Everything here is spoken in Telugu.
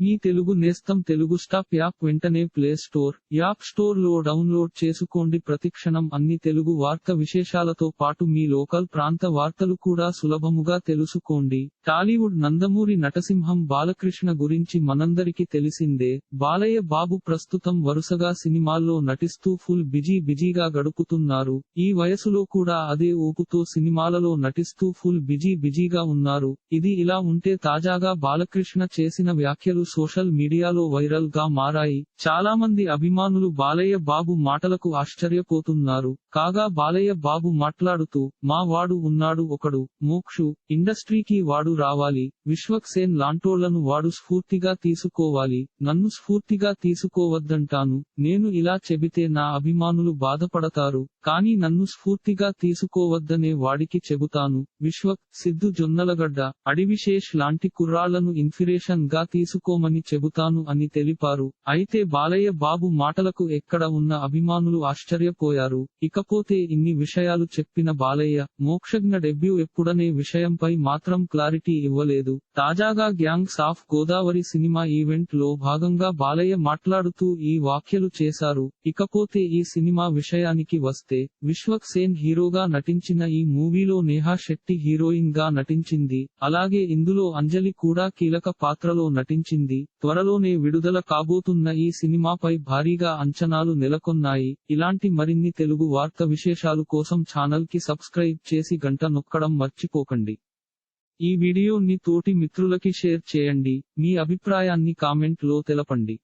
మీ తెలుగు నేస్తం తెలుగు స్టాప్ యాప్ వెంటనే ప్లే స్టోర్ యాప్ స్టోర్లో డౌన్లోడ్ చేసుకోండి. ప్రతిక్షణం అన్ని తెలుగు వార్త విశేషాలతో పాటు మీ లోకల్ ప్రాంత వార్తలు కూడా సులభముగా తెలుసుకోండి. టాలీవుడ్ నందమూరి నటసింహం బాలకృష్ణ గురించి మనందరికీ తెలిసిందే బాలయ్య బాబు ప్రస్తుతం వరుసగా సినిమాల్లో నటిస్తూ ఫుల్ బిజీ బిజీగా గడుపుతున్నారు. ఈ వయసులో కూడా అదే ఊపుతో సినిమాలలో నటిస్తూ ఫుల్ బిజీ బిజీగా ఉన్నారు. ఇది ఇలా ఉంటే తాజాగా బాలకృష్ణ చేసిన వ్యాఖ్యలు సోషల్ మీడియాలో వైరల్గా మారాయి. చాలా మంది అభిమానులు బాలయ్య బాబు మాటలకు ఆశ్చర్యపోతున్నారు. కాగా బాలయ్య బాబు మాట్లాడుతూ మా వాడు ఉన్నాడు ఒకడు మోక్షు ఇండస్ట్రీకి వాడు రావాలి. విశ్వక్ సేన్ లాంటోళ్ళను వాడు స్ఫూర్తిగా తీసుకోవాలి. నన్ను స్ఫూర్తిగా తీసుకోవద్దంటాను. నేను ఇలా చెబితే నా అభిమానులు బాధపడతారు. కానీ నన్ను స్ఫూర్తిగా తీసుకోవద్దనే వాడికి చెబుతాను. విశ్వక్ సిద్ధు జొన్నలగడ్డ అడివిశేష్ లాంటి కుర్రాళ్ళను ఇన్ఫిరేషన్గా తీసుకో తీసుకోమని చెబుతాను అని తెలిపారు. అయితే బాలయ్య బాబు మాటలకు ఎక్కడ ఉన్న అభిమానులు ఆశ్చర్యపోయారు. ఇకపోతే ఇన్ని విషయాలు చెప్పిన బాలయ్య మోక్షజ్ఞ డెబ్యూ ఎప్పుడనే విషయంపై మాత్రం క్లారిటీ ఇవ్వలేదు. తాజాగా గ్యాంగ్స్ ఆఫ్ గోదావరి సినిమా ఈవెంట్లో భాగంగా బాలయ్య మాట్లాడుతూ ఈ వ్యాఖ్యలు చేశారు. ఇకపోతే ఈ సినిమా విషయానికి వస్తే విశ్వక్ సేన్ హీరోగా నటించిన ఈ మూవీలో నేహా శెట్టి హీరోయిన్గా నటించింది. అలాగే ఇందులో అంజలి కూడా కీలక పాత్రలో నటించింది. త్వరలోనే విడుదల కాబోతున్న ఈ సినిమాపై భారీగా అంచనాలు నెలకొన్నాయి. ఇలాంటి మరిన్ని తెలుగు వార్త విశేషాలు కోసం ఛానల్కి సబ్స్క్రైబ్ చేసి గంట నొక్కడం మర్చిపోకండి. ఈ వీడియోని తోటి మిత్రులకి షేర్ చేయండి. మీ అభిప్రాయాన్ని కామెంట్లో తెలపండి.